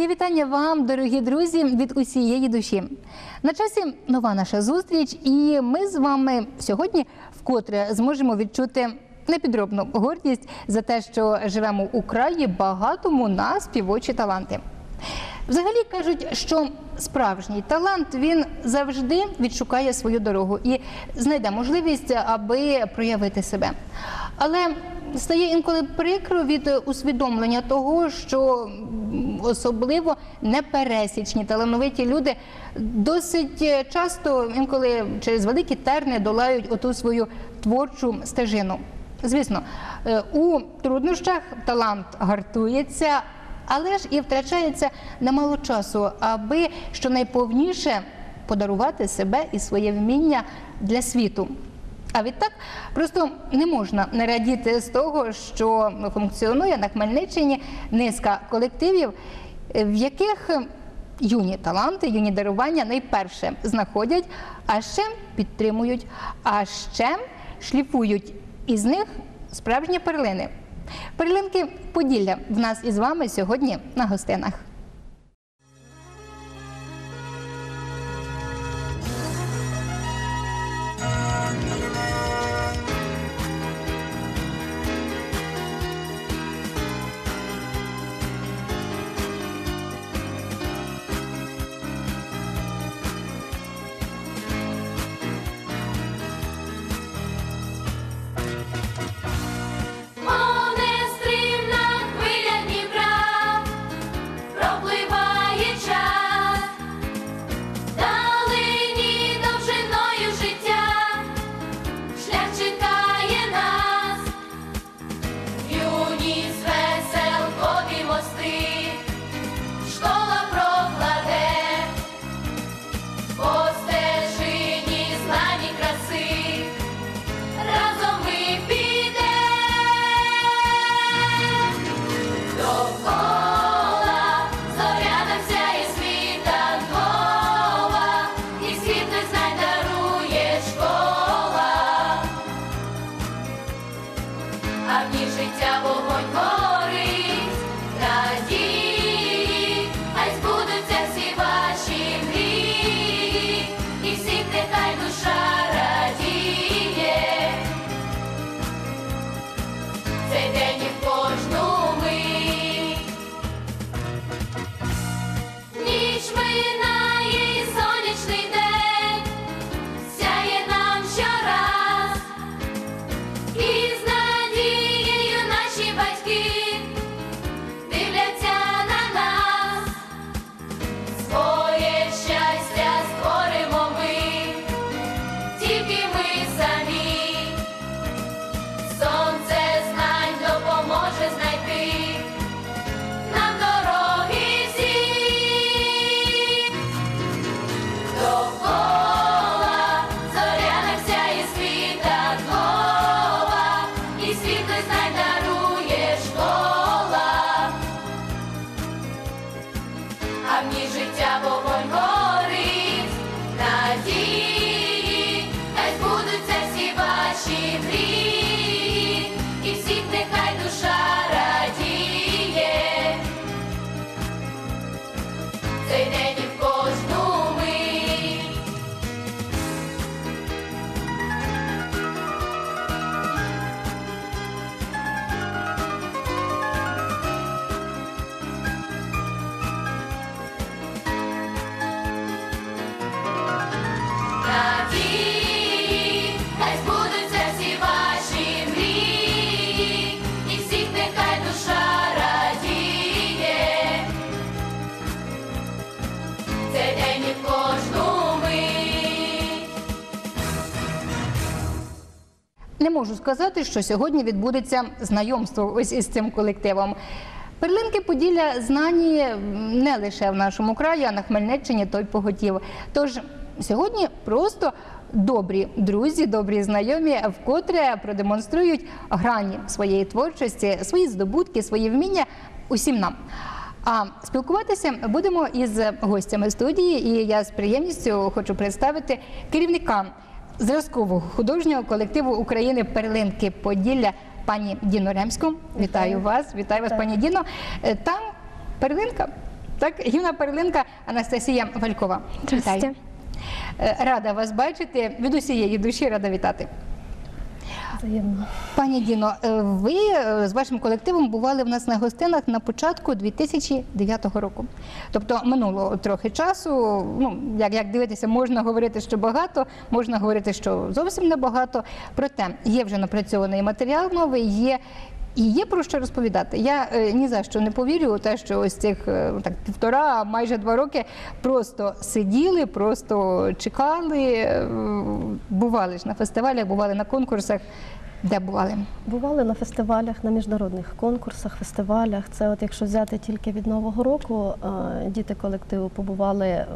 Моє вітання вам, дорогі друзі, від усієї душі. На часі нова наша зустріч, і ми з вами сьогодні вкотре зможемо відчути непідробну гордість за те, що живемо у краї багатому на співочі таланти. Взагалі кажуть, що справжній талант він завжди відшукає свою дорогу і знайде можливість, аби проявити себе. Але стає інколи прикро від усвідомлення того, що особливо непересічні талановиті люди досить часто інколи через великі терни долають оту свою творчу стежину. Звісно, е, у труднощах талант гартується, але ж і втрачається немало часу, аби щонайповніше подарувати себе і своє вміння для світу. А відтак просто не можна не радіти з того, що функціонує на Хмельниччині низка колективів, в яких юні таланти, юні дарування найперше знаходять, а ще підтримують, а ще шліфують із них справжні перлини. Перлинки Поділля в нас із вами сьогодні на гостинах. Можу сказати, що сьогодні відбудеться знайомство ось із цим колективом. Перлинки Поділля знані не лише в нашому краї, а на Хмельниччині той поготів. Тож сьогодні просто добрі друзі, добрі знайомі, вкотре продемонструють грані своєї творчості, свої здобутки, свої вміння усім нам. А спілкуватися будемо із гостями студії, і я з приємністю хочу представити керівника зразкового художнього колективу України Перлинки Поділля пані Діно Ремську. Вітаю вас, вітаю вас, пані Діно. Е, Там перлинка Так, гівна Перлинка Анастасія Валькова. Вітаю. Е, Рада вас бачити. Від усієї душі рада вітати. Взаємно. Пані Діно, е, ви е, з вашим колективом бували в нас на гостинах на початку 2009 року. Тобто минуло трохи часу. Ну, як, як дивитися, можна говорити, що багато, можна говорити, що зовсім небагато. Проте є вже напрацьований матеріал новий, є. І є про що розповідати. Я е, ні за що не повірю у те, що ось цих е, так півтора, майже два роки просто сиділи, просто чекали, е, бували ж на фестивалях, бували на конкурсах. Де бували? Бували на фестивалях, на міжнародних конкурсах, фестивалях. Це от якщо взяти тільки від Нового року, діти колективу побували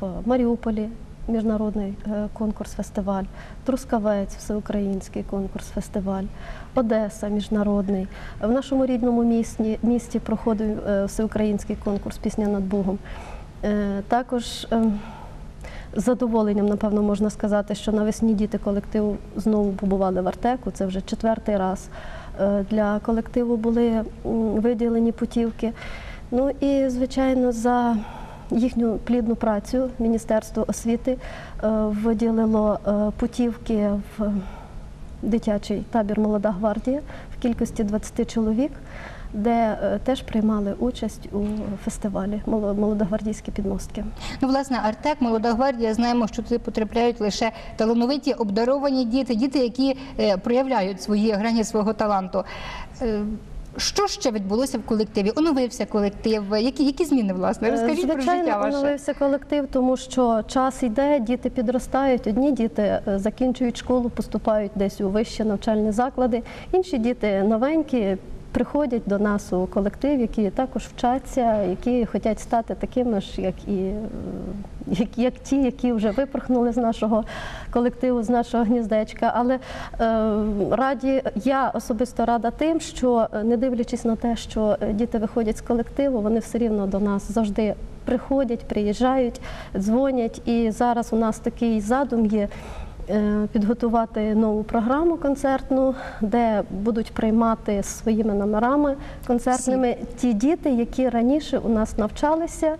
в Маріуполі. Міжнародний е, конкурс фестиваль, Трускавець, всеукраїнський конкурс фестиваль, Одеса, міжнародний. В нашому рідному місті, проходив е, всеукраїнський конкурс Пісня над Богом. Е, Також з задоволенням, напевно, можна сказати, що навесні діти колективу знову побували в Артеку. Це вже четвертий раз. Для колективу були виділені путівки. Ну і, звичайно, за їхню плідну працю Міністерство освіти е, виділило е, путівки в дитячий табір Молода гвардія в кількості 20 чоловік, де е, теж приймали участь у фестивалі «Моло- Молодогвардійські підмостки. Ну, власне, Артек, Молода гвардія, знаємо, що туди потрапляють лише талановиті, обдаровані діти, діти, які проявляють свої грані свого таланту. Що ще відбулося в колективі? Оновився колектив. Які, які зміни, власне? Розкажіть про Е, Звичайно, життя ваше. оновився колектив, тому що час йде, діти підростають. Одні діти е, закінчують школу, поступають десь у вищі навчальні заклади. Інші діти новенькі. Приходять до нас у колектив, які також вчаться, які хочуть стати такими ж, як і е, як, як ті, які вже випорхнули з нашого колективу, з нашого гніздечка. Але е, раді я особисто рада тим, що е, не дивлячись на те, що е, діти виходять з колективу, вони все рівно до нас завжди приходять, приїжджають, дзвонять. І зараз у нас такий задум є. Е, Підготувати нову програму концертну, де будуть приймати своїми номерами концертними ті діти, які раніше у нас навчалися.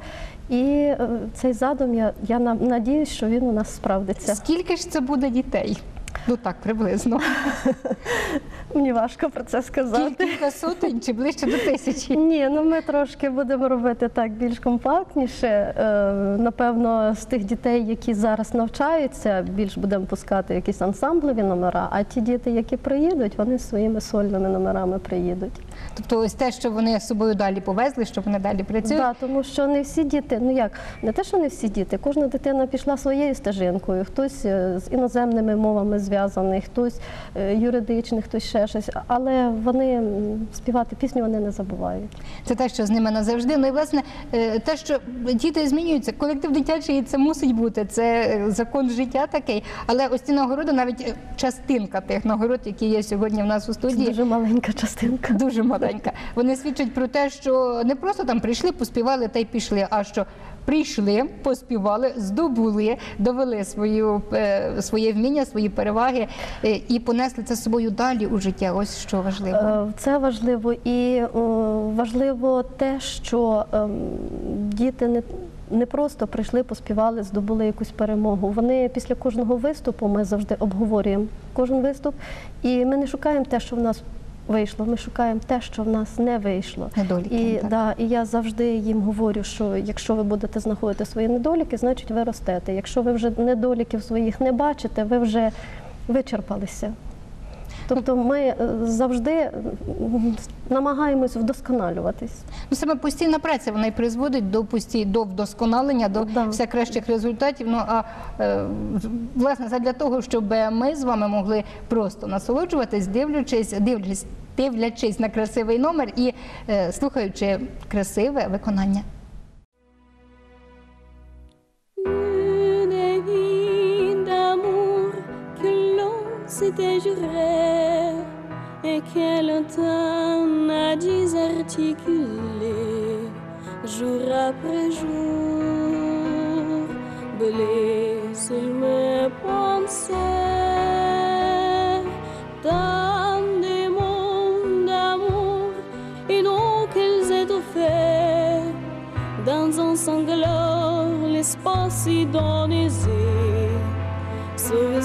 І е, цей задум я, я на- надіюсь, що він у нас справдиться. Скільки ж це буде дітей? Ну так, приблизно. Мені важко про це сказати. Кілька сотень чи ближче до тисячі? Ні, ну ми трошки будемо робити так більш компактніше. Е, Напевно, з тих дітей, які зараз навчаються, більш будемо пускати якісь ансамблеві номера. А ті діти, які приїдуть, вони своїми сольними номерами приїдуть. Тобто, ось те, що вони з собою далі повезли, що вони далі працюють. Да, тому що не всі діти, ну як не те, що не всі діти, кожна дитина пішла своєю стежинкою. Хтось е, з іноземними мовами зв'язаний, хтось е, юридичний, хтось ще щось. Але вони співати пісню вони не забувають. Це те, що з ними назавжди. Ну і власне е, те, що діти змінюються, колектив дитячий це мусить бути. Це е, закон життя такий. Але ось ці нагороди, навіть е, частинка тих нагород, які є сьогодні в нас у Це студії. дуже маленька частинка. Дуже маленька. Вони свідчать про те, що не просто там прийшли, поспівали та й пішли, а що прийшли, поспівали, здобули, довели свою, е, своє вміння, свої переваги е, і понесли це з собою далі у життя. Ось що важливо. Е, Це важливо і важливо те, що ем, діти не. Не просто прийшли, поспівали, здобули якусь перемогу. Вони після кожного виступу ми завжди обговорюємо кожен виступ, і ми не шукаємо те, що в нас вийшло. Ми шукаємо те, що в нас не вийшло. Недоліки, І, так. да, і я завжди їм говорю, що якщо ви будете знаходити свої недоліки, значить ви ростете. Якщо ви вже недоліків своїх не бачите, ви вже вичерпалися. Тобто ми е, завжди намагаємось вдосконалюватись. Ну, саме постійна праця вона й призводить до пості, до вдосконалення, до Да. все кращих результатів. Ну а е, власне задля того, щоб ми з вами могли просто насолоджуватись, дивлячись, дивлячись, дивлячись на красивий номер і е, слухаючи красиве виконання. et quel temps à désarticuler jour après jour blesse mes pensées dans des mondes d'amour et non qu'elles aient offert dans un sanglot l'espace idonisé sous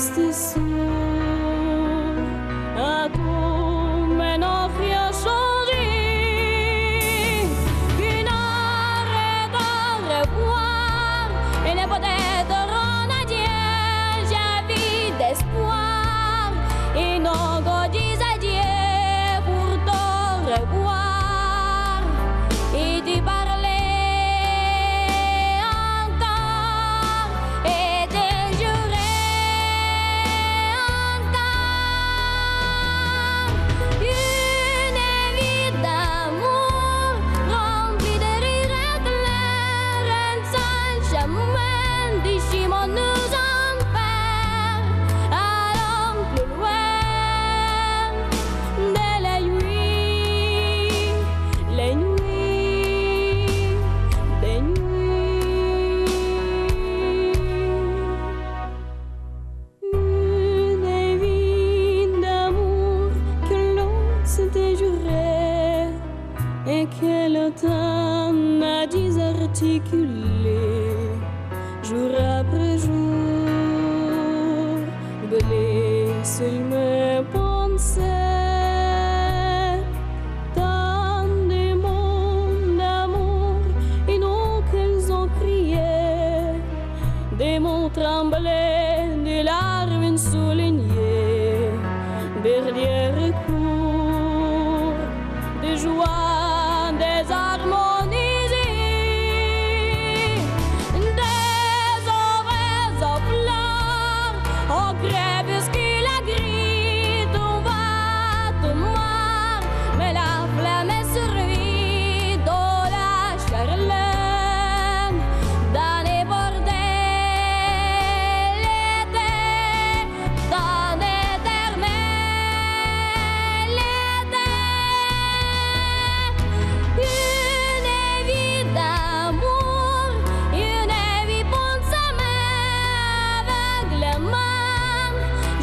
matin m'a désarticulé.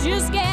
just get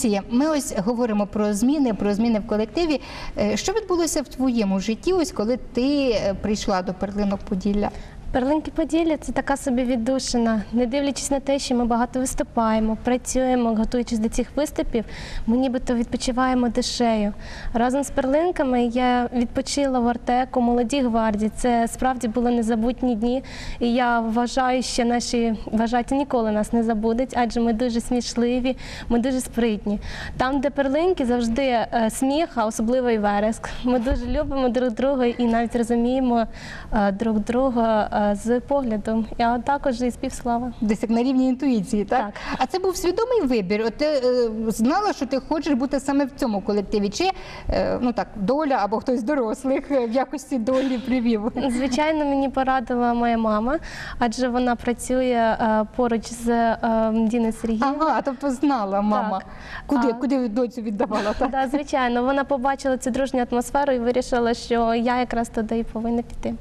Анастасія, ми ось говоримо про зміни, про зміни в колективі. Е, Що відбулося в твоєму житті, ось коли ти е, прийшла до перлинок Поділля? Перлинки Поділля це така собі віддушина. Не дивлячись на те, що ми багато виступаємо, працюємо, готуючись до цих виступів, ми нібито відпочиваємо душею. Разом з перлинками я відпочила в Артеку, молоді гвардії. Це справді були незабутні дні. І я вважаю, що наші вважаті ніколи нас не забудуть, адже ми дуже смішливі, ми дуже спритні. Там, де перлинки, завжди е, сміх, а особливо і вереск. Ми дуже любимо друг друга і навіть розуміємо е, друг друга е, з поглядом, а також і співслава. Десь як на рівні інтуїції, так? Так. А це був свідомий вибір. От ти е, знала, що ти хочеш бути саме в цьому колективі, чи е, ну так, доля або хтось з дорослих е, в якості долі привів? Звичайно, мені порадила моя мама, адже вона працює е, поруч з е, Діною Сергієм. Ага, тобто знала мама, Так. куди, А- куди доцю віддавала. Так? Да, звичайно, вона побачила цю дружню атмосферу і вирішила, що я якраз туди і повинна піти.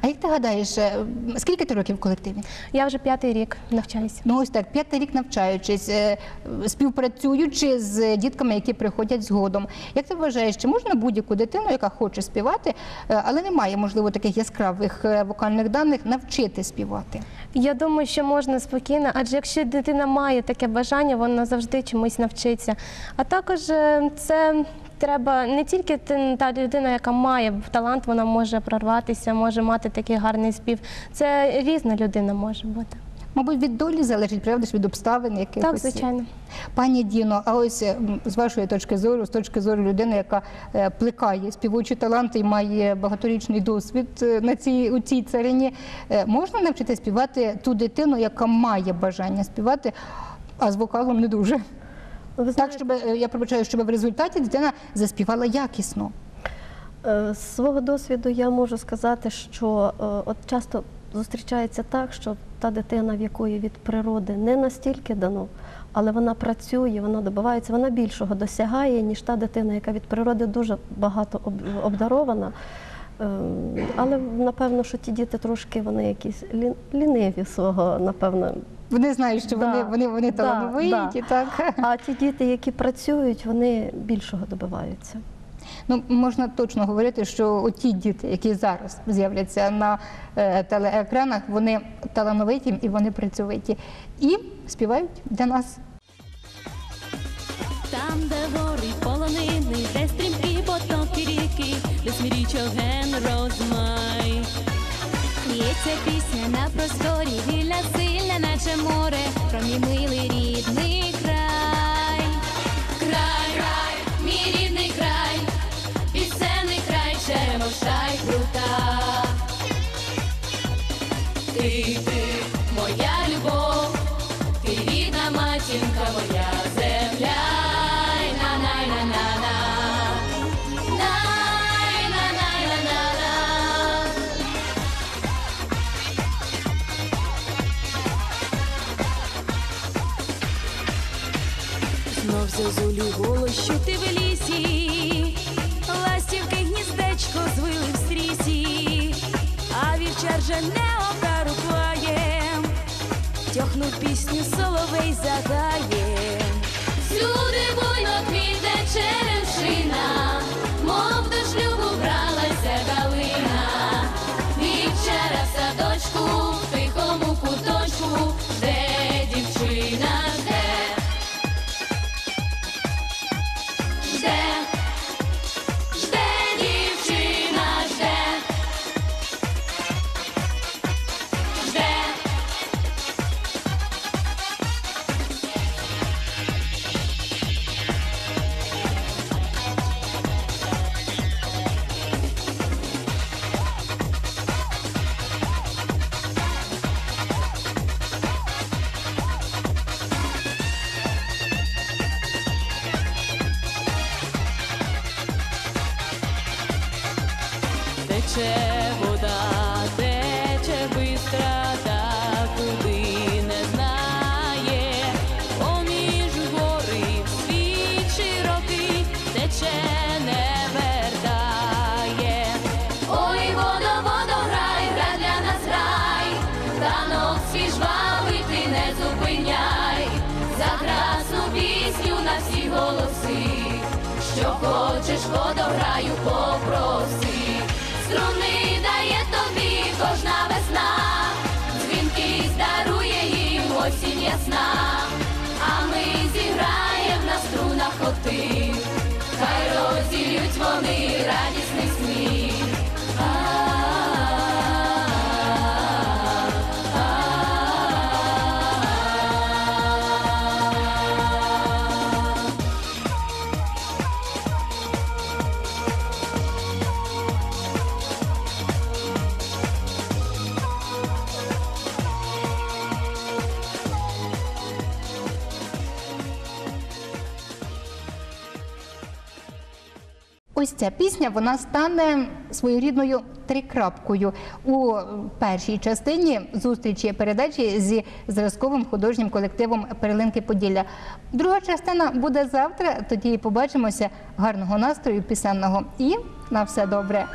А як ти гадаєш, е, скільки ти років в колективі? Я вже п'ятий рік навчаюся. Ну ось так, п'ятий рік навчаючись, е, співпрацюючи з дітками, які приходять згодом. Як ти вважаєш, чи можна будь-яку дитину, яка хоче співати, е, але не має, можливо, таких яскравих вокальних даних, навчити співати? Я думаю, що можна спокійно, адже якщо дитина має таке бажання, вона завжди чомусь навчиться. А також це треба не тільки та людина, яка має талант, вона може прорватися, може мати такий гарний спів. Це різна людина може бути. Мабуть, від долі залежить, правда ж, від обставин якихось. Так, звичайно. Пані Діно, а ось з вашої точки зору, з точки зору людини, яка е, плекає співочі таланти і має багаторічний досвід е, на цій у цій царині, е, можна навчити співати ту дитину, яка має бажання співати, а з вокалом не дуже. Так, щоб е, я пробачаю, щоб в результаті дитина заспівала якісно. Е, З свого досвіду я можу сказати, що е, от часто зустрічається так, що та дитина, в якої від природи не настільки дано, але вона працює, вона добивається, вона більшого досягає, ніж та дитина, яка від природи дуже багато обдарована. Ем, Але напевно, що ті діти трошки вони якісь лі- ліниві свого, напевно. Вони знають, що вони, Да, вони, вони да, талановиті, да. так? А ті діти, які працюють, вони більшого добиваються. Ну, можна точно говорити, що ті діти, які зараз з'являться на е, телеекранах, вони талановиті і вони працьовиті. І співають для нас. Там, де гори полонини, де стрімкі потоки де ген розмай. Лється пісня на просторі, вільна, сильна, наче море, про мій милий рідний край. Край, край, мій рідний край, пісенний край, черемошай крута. Ти, Знов голос, що ти в лісі, ластівки гніздечко звили в стрісі, а вівчар же не оперу клає, тьохнув пісню соловей загає. Всюди буйно квітне черемшина, що хочеш, водо, граю, попроси, струни дає тобі кожна весна, дзвінки дарує їм осінь ясна, Ось ця пісня вона стане своєрідною трикрапкою у першій частині зустрічі передачі зі зразковим художнім колективом Перлинки Поділля. Друга частина буде завтра. Тоді побачимося. Гарного настрою пісенного і на все добре.